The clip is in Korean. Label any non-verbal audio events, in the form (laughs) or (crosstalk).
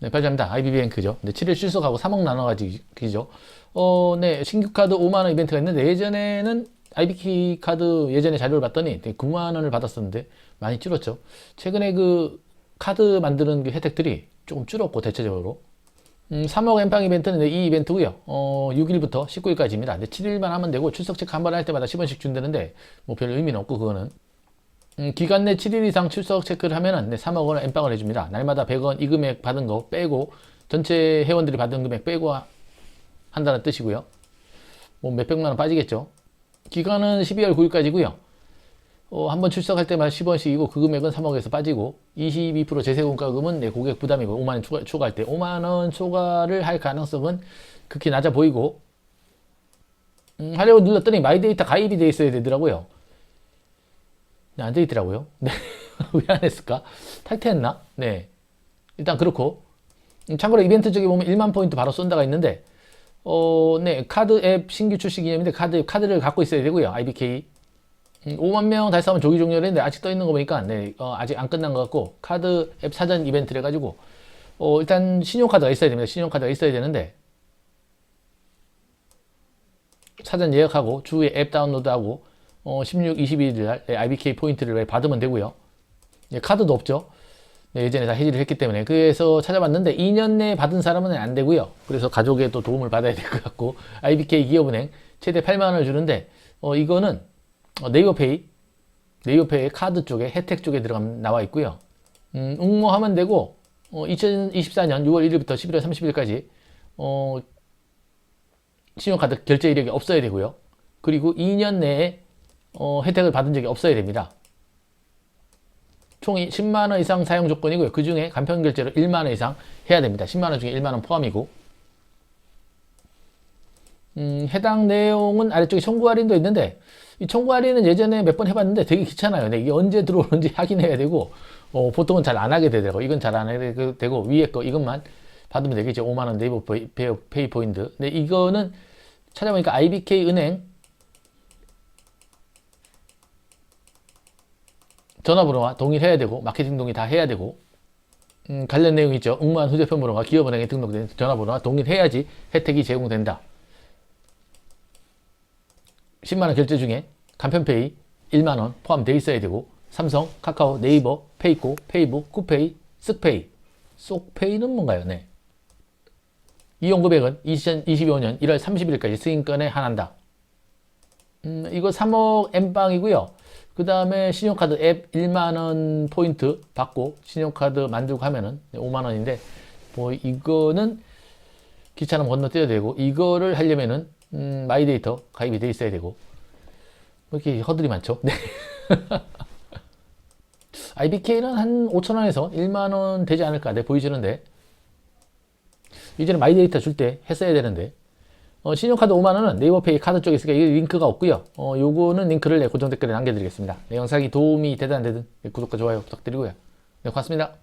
네, 발전합니다. IB뱅크죠. 네, 7일 출석하고 3억 나눠가지고죠. 어, 네, 신규 카드 5만원 이벤트가 있는데, 예전에는 IBK 카드 예전에 자료를 봤더니 9만원을 받았었는데, 많이 줄었죠. 최근에 그 카드 만드는 그 혜택들이 조금 줄었고, 대체적으로. 음, 3억 엠빵 이벤트는 네, 이 이벤트고요. 어, 6일부터 19일까지입니다. 근데 7일만 하면 되고, 출석 체크 한 번 할 때마다 10원씩 준다는데, 뭐 별 의미는 없고, 그거는. 음, 기간 내 7일 이상 출석 체크를 하면은 네, 3억 원 엠빵을 해줍니다. 날마다 100원 이 금액 받은 거 빼고 전체 회원들이 받은 금액 빼고 하- 한다는 뜻이고요. 뭐 몇백만 원 빠지겠죠. 기간은 12월 9일까지고요. 어, 한번 출석할 때마다 10원씩이고 그 금액은 3억에서 빠지고 22% 재세금가금은 내 고객 부담이고 5만 원 추가, 추가할 때 5만 원 초과를 할 가능성은 극히 낮아 보이고 음, 하려고 눌렀더니 마이데이터 가입이 돼 있어야 되더라고요. 네, 안돼 있더라고요. 네. (laughs) 왜 안 했을까? 탈퇴했나? 네. 일단 그렇고. 음, 참고로 이벤트 쪽에 보면 1만 포인트 바로 쏜다가 있는데, 어, 네. 카드 앱 신규 출시 기념인데 카드 앱 카드를 갖고 있어야 되고요. IBK. 음, 5만 명 달성하면 조기 종료를 했는데 아직 떠 있는 거 보니까 네, 어, 아직 안 끝난 것 같고 카드 앱 사전 이벤트를 해가지고 어, 일단 신용카드가 있어야 됩니다. 신용카드가 있어야 되는데 사전 예약하고 주에 앱 다운로드하고 어, 16, 21일 날 네, IBK 포인트를 받으면 되고요. 네, 카드도 없죠. 네, 예전에 다 해지를 했기 때문에 그래서 찾아봤는데 2년 내에 받은 사람은 안 되고요. 그래서 가족의 또 도움을 받아야 될 것 같고 IBK 기업은행 최대 8만 원을 주는데 어, 이거는 어, 네이버페이 네이버페이 카드 쪽에 혜택 쪽에 들어가면 나와 있고요. 음, 응모하면 되고 어, 2024년 6월 1일부터 11월 30일까지 어, 신용카드 결제 이력이 없어야 되고요. 그리고 2년 내에 어, 혜택을 받은 적이 없어야 됩니다. 총 10만 원 이상 사용 조건이고요. 그 중에 간편 결제로 1만 원 이상 해야 됩니다. 10만 원 중에 1만 원 포함이고. 음, 해당 내용은 아래쪽에 청구 할인도 있는데 이 청구 할인은 예전에 몇 번 해봤는데 되게 귀찮아요. 근데 이게 언제 들어오는지 (laughs) 확인해야 되고 어, 보통은 잘 안 하게 되더라고. 이건 잘 안 하게 되고 위에 거 이것만 받으면 되겠죠. 5만 원 네이버 페이, 페이, 페이 포인트. 근데 이거는 찾아보니까 IBK 은행 전화번호와 동일해야 되고 마케팅 동의 다 해야 되고 음, 관련 내용이 있죠. 응모한 휴대폰 번호가 기업은행에 등록된 전화번호와 동일해야지 혜택이 제공된다. 10만원 결제 중에 간편페이 1만원 포함되어 있어야 되고 삼성, 카카오, 네이버, 페이코, 페이북, 쿠페이, 쓱페이 쏙페이는 뭔가요? 네. 이용 금액은 2025년 1월 30일까지 승인권에 한한다. 음, 이거 3억 M빵이고요. 그 다음에 신용카드 앱 1만원 포인트 받고 신용카드 만들고 하면은 5만원인데 뭐 이거는 귀찮으면 건너뛰어야 되고 이거를 하려면은 음, 마이데이터 가입이 돼 있어야 되고 뭐 이렇게 허들이 많죠. 네. (laughs) IBK는 한 5천원에서 1만원 되지 않을까 내 보이시는데 이전에 마이데이터 줄 때 했어야 되는데 어, 신용카드 5만원은 네이버페이 카드 쪽에 있으니까 이 링크가 없고요. 어, 요거는 링크를 내 고정 댓글에 남겨드리겠습니다. 네, 영상이 도움이 되든 안 되든 네, 구독과 좋아요 부탁드리고요. 네 고맙습니다